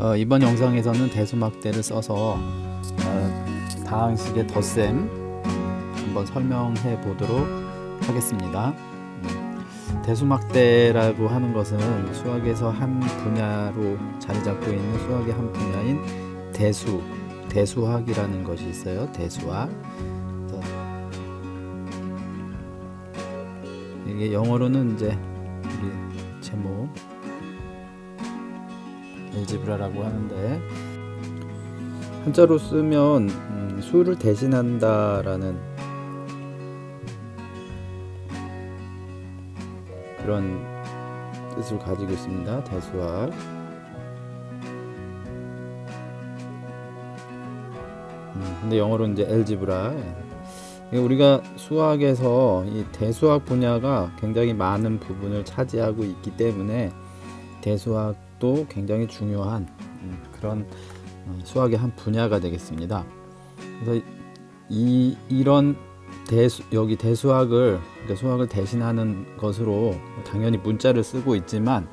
어, 이번 영상에서는 대수막대를 써서 어, 다항식의 덧셈 한번 설명해 보도록 하겠습니다. 음, 대수막대라고 하는 것은 수학에서 한 분야로 자리 잡고 있는 수학의 한 분야인 대수, 대수학이라는 것이 있어요. 대수학. 이게 영어로는 이제 우리 제목 엘지브라라고 하는데 한자로 쓰면 음, 수를 대신한다라는 그런 뜻을 가지고 있습니다. 대수학. 음, 근데 영어로는 이제 엘지브라. 이게 우리가 수학에서 이 대수학 분야가 굉장히 많은 부분을 차지하고 있기 때문에 대수학 도 굉장히 중요한 음, 그런 어, 수학의 한 분야가 되겠습니다. 그래서 이 이런 대수 여기 대수학을 그러니까 수학을 대신하는 것으로 당연히 문자를 쓰고 있지만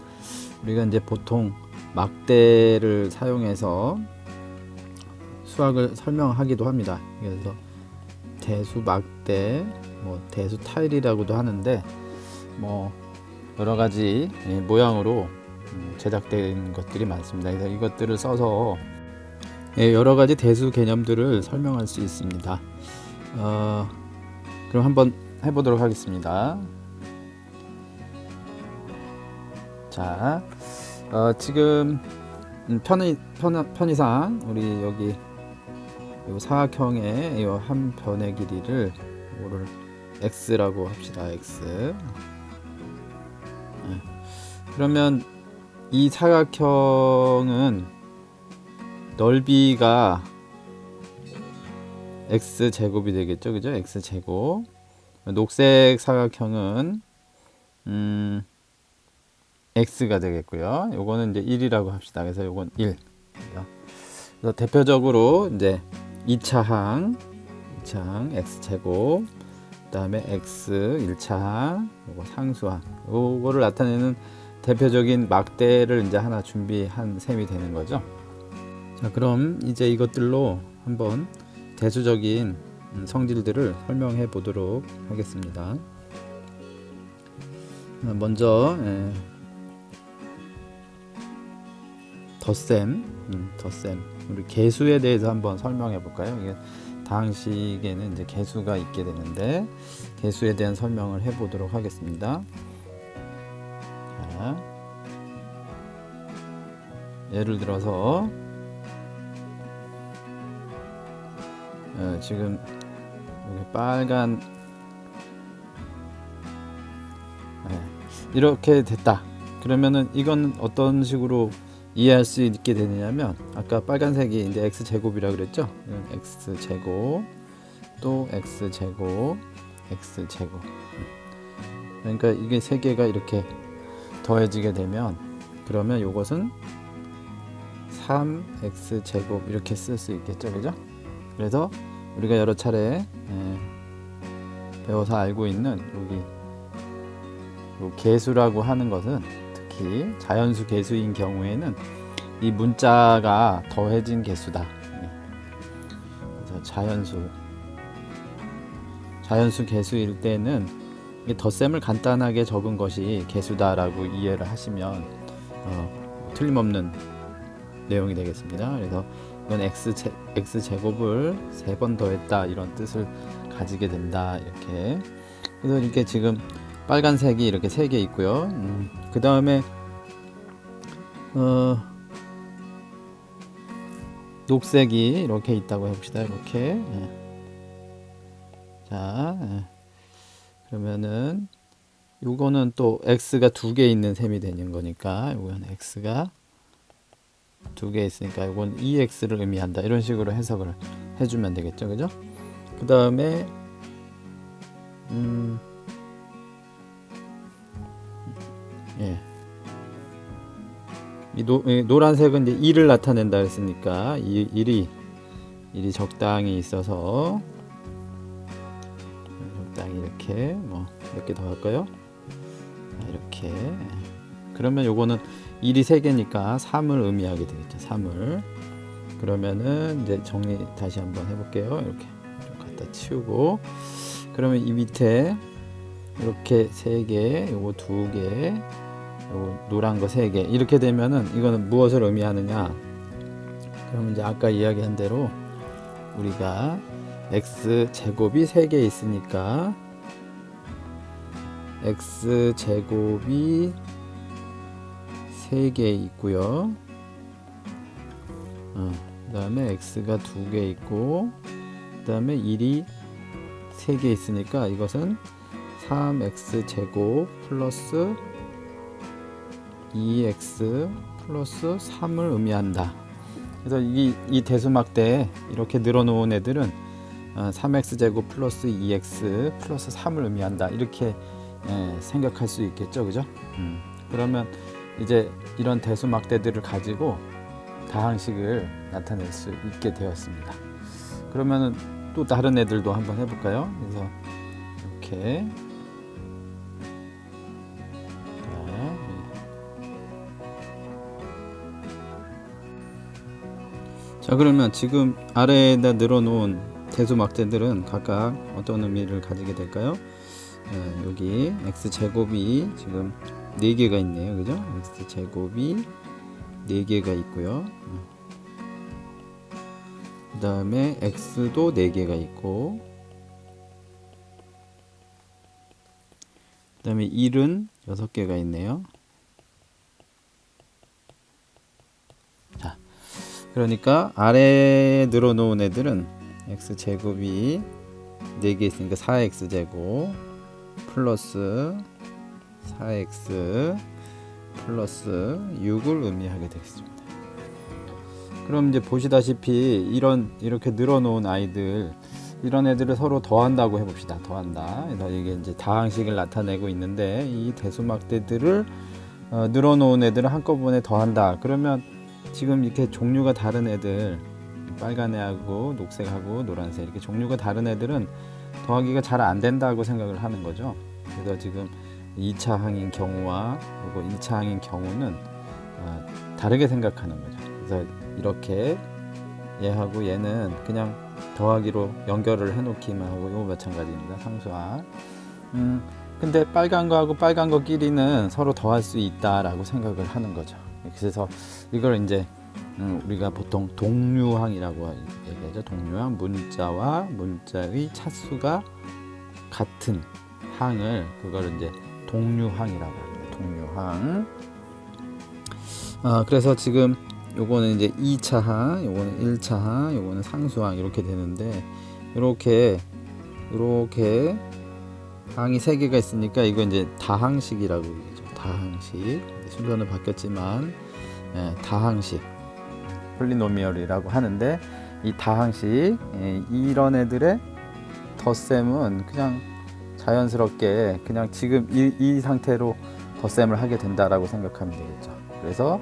우리가 이제 보통 막대를 사용해서 수학을 설명하기도 합니다. 그래서 대수 막대, 뭐 대수 타일이라고도 하는데 뭐 여러 가지 예, 모양으로 음, 제작된 것들이 많습니다. 그래서 이것들을 써서 예, 여러 가지 대수 개념들을 설명할 수 있습니다. 어, 그럼 한번 해보도록 하겠습니다. 자, 어, 지금 음, 편의 편, 편의상 우리 여기 요 사각형의 요한 변의 길이를 이거를 x라고 합시다. x. 예. 그러면 이 사각형은 넓이가 x 제곱이 되겠죠, 그죠? x 제곱. 녹색 사각형은 음, x가 되겠고요. 요거는 이제 1이라고 합시다. 그래서 요건 1. 그래서 대표적으로 이제 2차 항, 2차 항 x 제곱, 그다음에 x 1차 항, 요거 상수항. 요거를 나타내는 대표적인 막대를 이제 하나 준비한 셈이 되는 거죠. 자, 그럼 이제 이것들로 한번 대수적인 음, 성질들을 설명해 보도록 하겠습니다. 어, 먼저 예, 덧셈, 음, 덧셈. 우리 개수에 대해서 한번 설명해 볼까요? 이게 다항식에는 이제 개수가 있게 되는데 개수에 대한 설명을 해 보도록 하겠습니다. 자, 예를 들어서 어, 지금 여기 빨간 네, 이렇게 됐다. 그러면은 이건 어떤 식으로 이해할 수 있게 되느냐면 아까 빨간색이 이제 x 제곱이라 그랬죠? x 제곱 또 x 제곱 x 제곱 그러니까 이게 세 개가 이렇게 더해지게 되면 그러면 이것은 3x 제곱 이렇게 쓸 수 있겠죠, 그죠? 그래서 우리가 여러 차례 예, 배워서 알고 있는 여기 요 개수라고 하는 것은 특히 자연수 개수인 경우에는 이 문자가 더해진 개수다. 예. 그래서 자연수 자연수 개수일 때는 이 덧셈을 간단하게 적은 것이 개수다라고 이해를 하시면 어, 틀림없는 내용이 되겠습니다. 그래서 이건 x 제, x 제곱을 세 번 더했다 이런 뜻을 가지게 된다 이렇게 그래서 이렇게 지금 빨간색이 이렇게 세 개 있고요. 음, 그 다음에 어, 녹색이 이렇게 있다고 해봅시다. 이렇게 예. 자 예. 그러면은 요거는 또 x가 두 개 있는 셈이 되는 거니까 요건 x가 두 개 있으니까 이건 EX를 의미한다. 이런 식으로 해석을 해주면 되겠죠. 그죠? 그 다음에 음, 예. 이 노, 이 노란색은 이제 2를 나타낸다 했으니까 이 1이 1이 적당히 있어서 적당히 이렇게 뭐 몇 개 더 할까요? 이렇게 그러면 요거는 1이 3개니까 3을 의미하게 되겠죠. 3을. 그러면은 이제 정리 다시 한번 해볼게요. 이렇게 좀 갖다 치우고 그러면 이 밑에 이렇게 세 개, 요거 두 개, 요거 노란 거세개 이렇게 되면은 이거는 무엇을 의미하느냐? 그러면 이제 아까 이야기한 대로 우리가 x 제곱이 세개 있으니까 x 제곱이 세개 있고요. 어, 그 다음에 x가 두개 있고 그 다음에 1이 세개 있으니까 이것은 3x 제곱 플러스 2x 플러스 3을 의미한다. 그래서 이, 이 대수막 대에 이렇게 늘어놓은 애들은 어, 3x 제곱 플러스 2x 플러스 3을 의미한다. 이렇게 예, 생각할 수 있겠죠, 그죠? 음, 그러면 이제 이런 대수막대들을 가지고 다항식을 나타낼 수 있게 되었습니다. 그러면은 또 다른 애들도 한번 해볼까요? 그래서 이렇게 자 그러면 지금 아래에다 늘어놓은 대수막대들은 각각 어떤 의미를 가지게 될까요? 네, 여기 x 제곱이 지금 4개가 있네요 그죠? x 제곱이 4개가 있고요 그 다음에 x도 4개가 있고 그 다음에 1은 6개가 있네요 자 그러니까 아래에 늘어놓은 애들은 x 제곱이 4개 있으니까 4x 제곱 플러스 4x 플러스 6을 의미하게 되겠습니다. 그럼 이제 보시다시피 이런 이렇게 늘어놓은 아이들 이런 애들을 서로 더한다고 해봅시다. 더한다. 이게 이제 다항식을 나타내고 있는데 이 대수막대들을 어, 늘어놓은 애들을 한꺼번에 더한다. 그러면 지금 이렇게 종류가 다른 애들 빨간 애하고 녹색하고 노란색 이렇게 종류가 다른 애들은 더하기가 잘 안 된다고 생각을 하는 거죠. 그래서 지금 2차 항인 경우와 그리고 1차 항인 경우는 어, 다르게 생각하는 거죠. 그래서 이렇게 얘하고 얘는 그냥 더하기로 연결을 해놓기만 하고 이거 마찬가지입니다. 상수와. 음, 근데 빨간 거하고 빨간 거끼리는 서로 더할 수 있다라고 생각을 하는 거죠. 그래서 이걸 이제 음, 우리가 보통 동류항이라고 얘기하죠. 동류항 문자와 문자의 차수가 같은 항을 그걸 이제 동류항이라고 합니다. 동류항. 아, 그래서 지금 요거는 이제 2차 항, 요거는 1차 항, 요거는 상수항 이렇게 되는데 이렇게 이렇게 항이 세 개가 있으니까 이거 이제 다항식이라고 얘기죠. 다항식. 순서는 바뀌었지만 예, 다항식. 폴리노미얼이라고 하는데 이 다항식 예, 이런 애들의 덧셈은 그냥 자연스럽게 그냥 지금 이, 이 상태로 덧셈을 하게 된다라고 생각하면 되겠죠. 그래서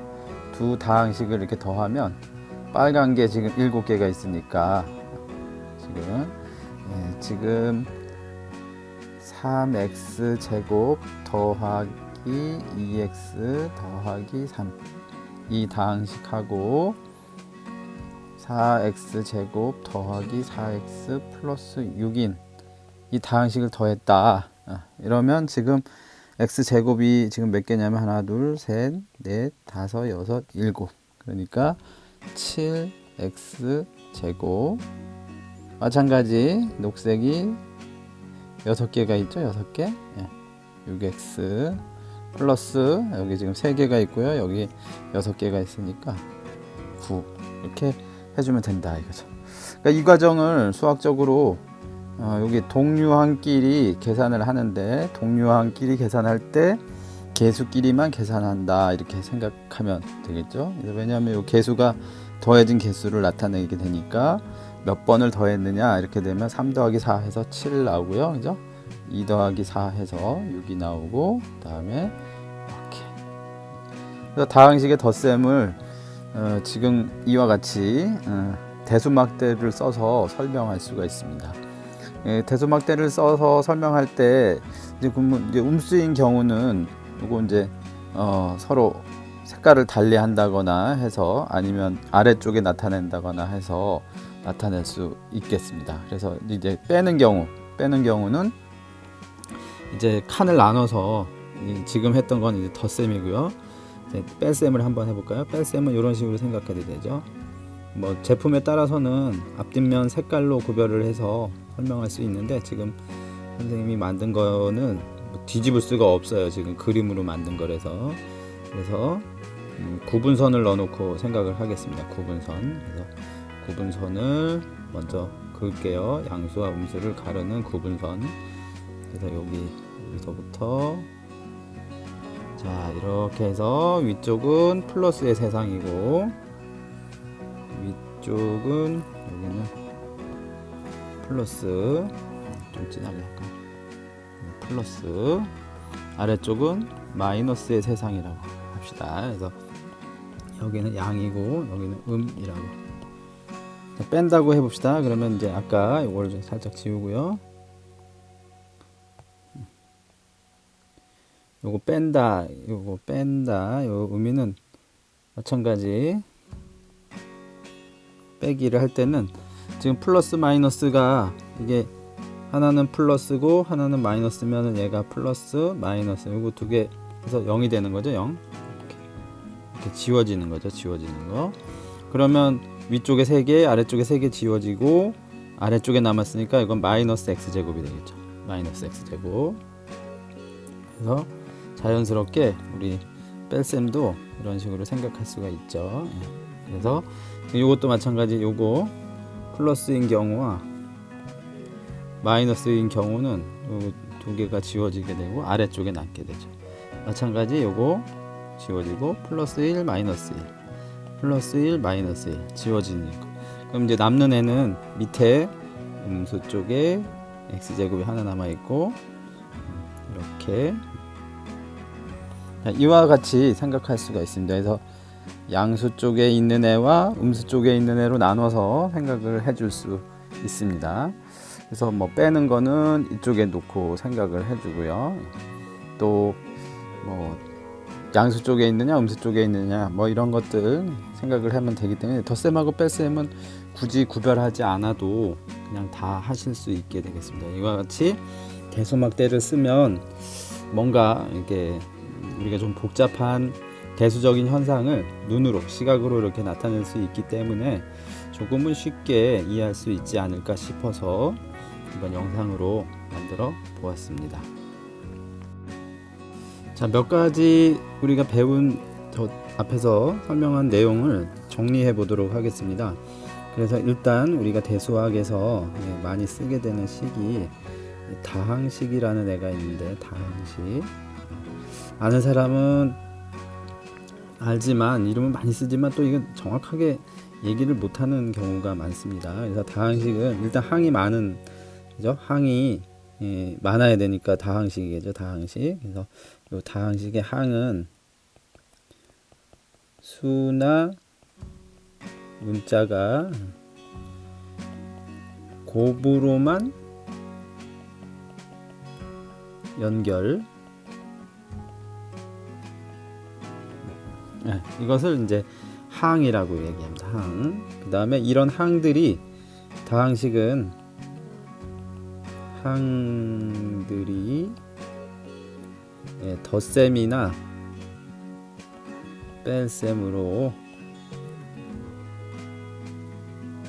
두 다항식을 이렇게 더하면 빨간 게 지금 일곱 개가 있으니까 지금 예, 지금 3x 제곱 더하기 2x 더하기 3 이 다항식하고 4x 제곱 더하기 4x 플러스 6인 이 다항식을 더했다. 아, 이러면 지금 x 제곱이 지금 몇 개냐면 하나, 둘, 셋, 넷, 다섯, 여섯, 일곱. 그러니까 7x 제곱. 마찬가지 녹색이 여섯 개가 있죠, 여섯 개. 예. 6x 플러스 여기 지금 세 개가 있고요, 여기 여섯 개가 있으니까 9 이렇게 해주면 된다 이거죠. 그러니까 이 과정을 수학적으로 어, 여기 동류항끼리 계산을 하는데 동류항끼리 계산할 때 개수끼리만 계산한다 이렇게 생각하면 되겠죠. 왜냐하면 이 개수가 더해진 개수를 나타내게 되니까 몇 번을 더했느냐 이렇게 되면 3 더하기 4 해서 7 나오고요. 그죠? 2 더하기 4 해서 6이 나오고 그다음에 이렇게 다항식의 덧셈을 어, 지금 이와 같이 어, 대수막대를 써서 설명할 수가 있습니다. 예, 대소막대를 써서 설명할 때 이제, 이제 음수인 경우는 이거 이제 어, 서로 색깔을 달리 한다거나 해서 아니면 아래쪽에 나타낸다거나 해서 나타낼 수 있겠습니다. 그래서 이제 빼는 경우 빼는 경우는 이제 칸을 나눠서 이 지금 했던 건 이제 덧셈이고요. 이제 뺄셈을 한번 해볼까요? 뺄셈은 이런 식으로 생각해도 되죠. 뭐 제품에 따라서는 앞뒷면 색깔로 구별을 해서 설명할 수 있는데 지금 선생님이 만든 거는 뭐 뒤집을 수가 없어요. 지금 그림으로 만든 거라서 그래서 음, 구분선을 넣어놓고 생각을 하겠습니다. 구분선 그래서 구분선을 먼저 그을게요. 양수와 음수를 가르는 구분선 그래서 여기 여기서부터 자 이렇게 해서 위쪽은 플러스의 세상이고 위쪽은 여기는 플러스 좀 진하게 할까? 플러스 아래쪽은 마이너스의 세상이라고 합시다. 그래서 여기는 양이고 여기는 음이라고. 자, 뺀다고 해봅시다. 그러면 이제 아까 이걸 좀 살짝 지우고요 요거 뺀다 요거 뺀다 요 의미는 마찬가지. 빼기를 할 때는 지금 플러스 마이너스가 이게 하나는 플러스고 하나는 마이너스면은 얘가 플러스 마이너스 요거 두 개 해서 0이 되는 거죠 0 이렇게, 이렇게 지워지는 거죠 지워지는 거. 그러면 위쪽에 3개 아래쪽에 3개 지워지고 아래쪽에 남았으니까 이건 마이너스 x제곱이 되겠죠. 마이너스 x제곱. 그래서 자연스럽게 우리 뺄셈도 이런 식으로 생각할 수가 있죠. 예. 그래서 이것도 마찬가지 요거 플러스인 경우와 마이너스인 경우는 요두 개가 지워지게 되고 아래쪽에 남게 되죠. 마찬가지 요거 지워지고 플러스 1 마이너스 1 플러스 1 마이너스 1 지워지는 거. 그럼 이제 남는 애는 밑에 음수 쪽에 x제곱이 하나 남아 있고 이렇게 자, 이와 같이 생각할 수가 있습니다. 그래서 양수 쪽에 있는 애와 음수 쪽에 있는 애로 나눠서 생각을 해줄 수 있습니다. 그래서 뭐 빼는 거는 이쪽에 놓고 생각을 해주고요. 또 뭐 양수 쪽에 있느냐 음수 쪽에 있느냐 뭐 이런 것들 생각을 하면 되기 때문에 덧셈하고 뺄셈은 굳이 구별하지 않아도 그냥 다 하실 수 있게 되겠습니다. 이와 같이 대소막대를 쓰면 뭔가 이렇게 우리가 좀 복잡한 대수적인 현상을 눈으로 시각으로 이렇게 나타낼 수 있기 때문에 조금은 쉽게 이해할 수 있지 않을까 싶어서 이번 영상으로 만들어 보았습니다. 자, 몇 가지 우리가 배운 저 앞에서 설명한 내용을 정리해 보도록 하겠습니다. 그래서 일단 우리가 대수학에서 예, 많이 쓰게 되는 식이 다항식이라는 애가 있는데 다항식 아는 사람은 알지만 이름은 많이 쓰지만 또 이건 정확하게 얘기를 못하는 경우가 많습니다. 그래서 다항식은 일단 항이 많은 그죠? 항이 예, 많아야 되니까 다항식이겠죠. 다항식. 그래서 요 다항식의 항은 수나 문자가 곱으로만 연결 네, 이것을 이제 항이라고 얘기합니다. 항. 그 다음에 이런 항들이 다항식은 항들이 예, 덧셈이나 뺄셈으로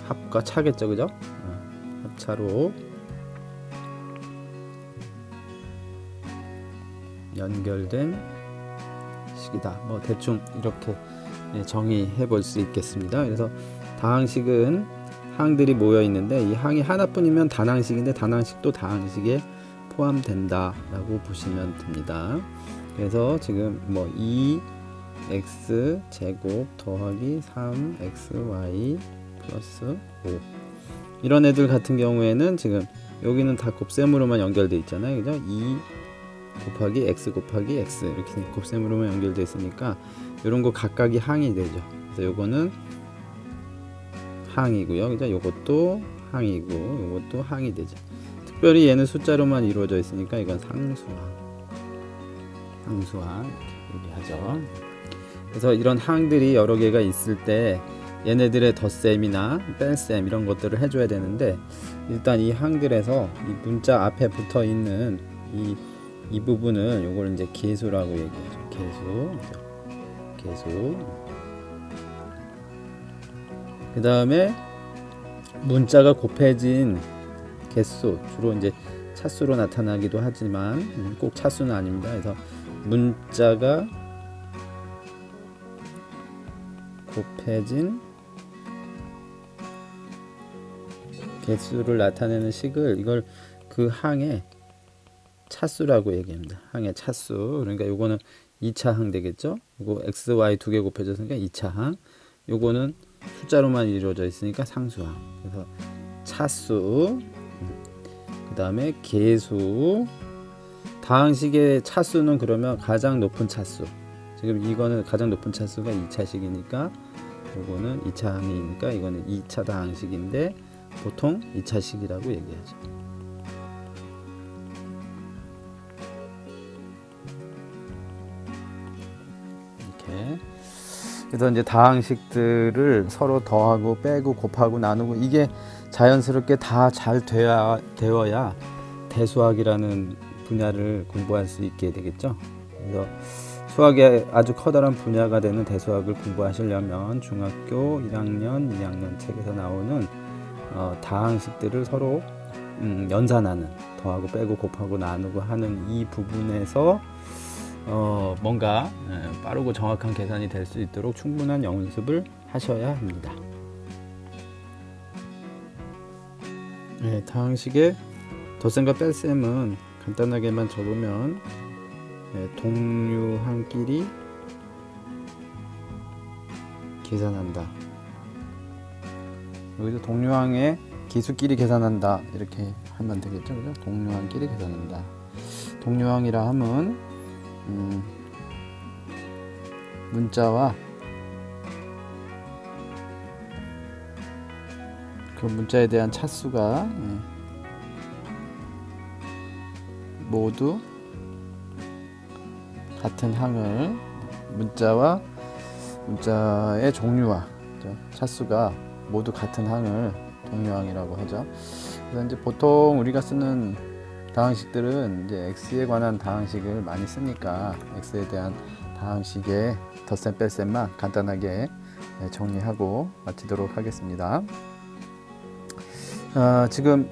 합과 차겠죠, 그죠? 어, 합차로 연결된 식이다. 뭐 대충 이렇게 예, 정의해 볼 수 있겠습니다. 그래서 다항식은 항들이 모여 있는데 이 항이 하나뿐이면 단항식인데 단항식도 다항식에 포함된다라고 보시면 됩니다. 그래서 지금 뭐 2x 제곱 더하기 3xy 플러스 5 이런 애들 같은 경우에는 지금 여기는 다 곱셈으로만 연결돼 있잖아요. 그죠? 2 곱하기 x 곱하기 x 이렇게 곱셈으로만 연결돼 있으니까 이런 거 각각이 항이 되죠. 그래서 요거는 항이고요. 그죠? 요것도 항이고 요것도 항이 되죠. 특별히 얘는 숫자로만 이루어져 있으니까 이건 상수항. 상수항 얘기하죠. 그래서 이런 항들이 여러 개가 있을 때 얘네들의 덧셈이나 뺄셈 이런 것들을 해줘야 되는데 일단 이 항들에서 이 문자 앞에 붙어 있는 이, 이 부분을 요걸 이제 개수라고 얘기하죠. 개수. 개수. 그 다음에 문자가 곱해진 개수 주로 이제 차수로 나타나기도 하지만 음, 꼭 차수는 아닙니다. 그래서 문자가 곱해진 개수를 나타내는 식을 이걸 그 항의 차수라고 얘기합니다. 항의 차수. 그러니까 요거는 2차 항 되겠죠? 이거 x, y 두 개 곱해졌으니까 2차 항. 요거는 숫자로만 이루어져 있으니까 상수항. 그래서 차수. 그 다음에 개수. 다항식의 차수는 그러면 가장 높은 차수. 지금 이거는 가장 높은 차수가 2차식이니까 요거는 2차 항이니까 이거는 2차 다항식인데 보통 2차식이라고 얘기하죠. 그래서 이제 다항식들을 서로 더하고 빼고 곱하고 나누고 이게 자연스럽게 다 잘 되어야, 되어야 대수학이라는 분야를 공부할 수 있게 되겠죠. 그래서 수학의 아주 커다란 분야가 되는 대수학을 공부하시려면 중학교 1학년, 2학년 책에서 나오는 어, 다항식들을 서로 음, 연산하는 더하고 빼고 곱하고 나누고 하는 이 부분에서 어, 뭔가 예, 빠르고 정확한 계산이 될 수 있도록 충분한 연습을 하셔야 합니다. 네, 다항식의 덧셈과 뺄셈은 간단하게만 적으면 네, 동류항끼리 계산한다. 여기서 동류항의 기수끼리 계산한다 이렇게 하면 되겠죠, 그죠? 동류항끼리 계산한다. 동류항이라 함은 음, 문자와 그 문자에 대한 차수가 예, 모두 같은 항을 문자와 문자의 종류와? 차수가 모두 같은 항을 동류항이라고 하죠. 그래서 이제 보통 우리가 쓰는 다항식들은 이제 x에 관한 다항식을 많이 쓰니까 x에 대한 다항식의 덧셈 뺄셈만 간단하게 네, 정리하고 마치도록 하겠습니다. 어, 지금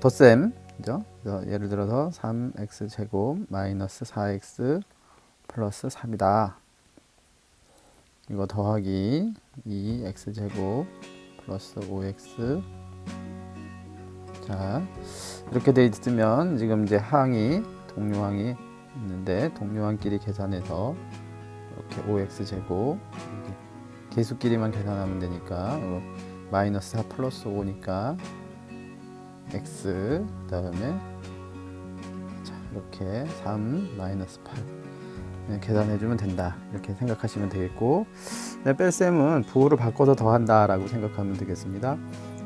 덧셈 그죠? 예를 들어서 3x 제곱 마이너스 4x 플러스 3이다. 이거 더하기 2x 제곱 플러스 5x 자 이렇게 돼 있으면 지금 이제 항이 동류항이 있는데 동류항끼리 계산해서 이렇게 5x 제곱 이렇게 개수끼리만 계산하면 되니까 마이너스 4 플러스 5니까 x 그다음에 자 이렇게 3 마이너스 8 네, 계산해 주면 된다. 이렇게 생각하시면 되겠고. 네, 뺄셈은 부호를 바꿔서 더한다라고 생각하면 되겠습니다.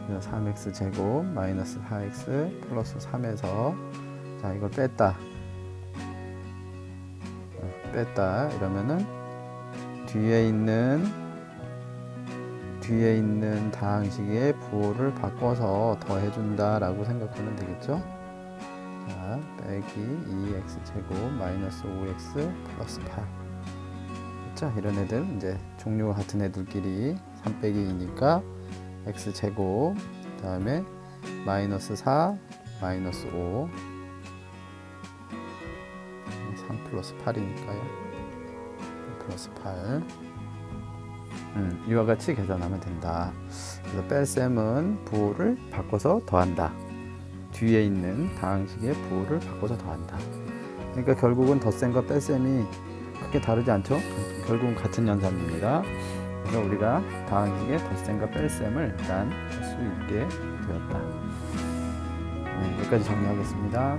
3x 제곱 마이너스 4x 플러스 3에서 자 이걸 뺐다 어, 뺐다 이러면은 뒤에 있는 뒤에 있는 다항식의 부호를 바꿔서 더해준다 라고 생각하면 되겠죠. 자 빼기 2x 제곱 마이너스 5x 플러스 8. 자 이런 애들 이제 종류가 같은 애들끼리 3 빼기 2니까 x 제곱 그 다음에 마이너스 4 마이너스 5 3 플러스 8이니까요. 플러스 8 음, 이와 같이 계산하면 된다. 그래서 뺄셈은 부호를 바꿔서 더한다. 뒤에 있는 다항식의 부호를 바꿔서 더한다. 그러니까 결국은 덧셈과 뺄셈이 크게 다르지 않죠? 결국은 같은 연산입니다 그래서 우리가 다항식의 덧셈과 뺄셈을 일단 할 수 있게 되었다. 네, 여기까지 정리하겠습니다.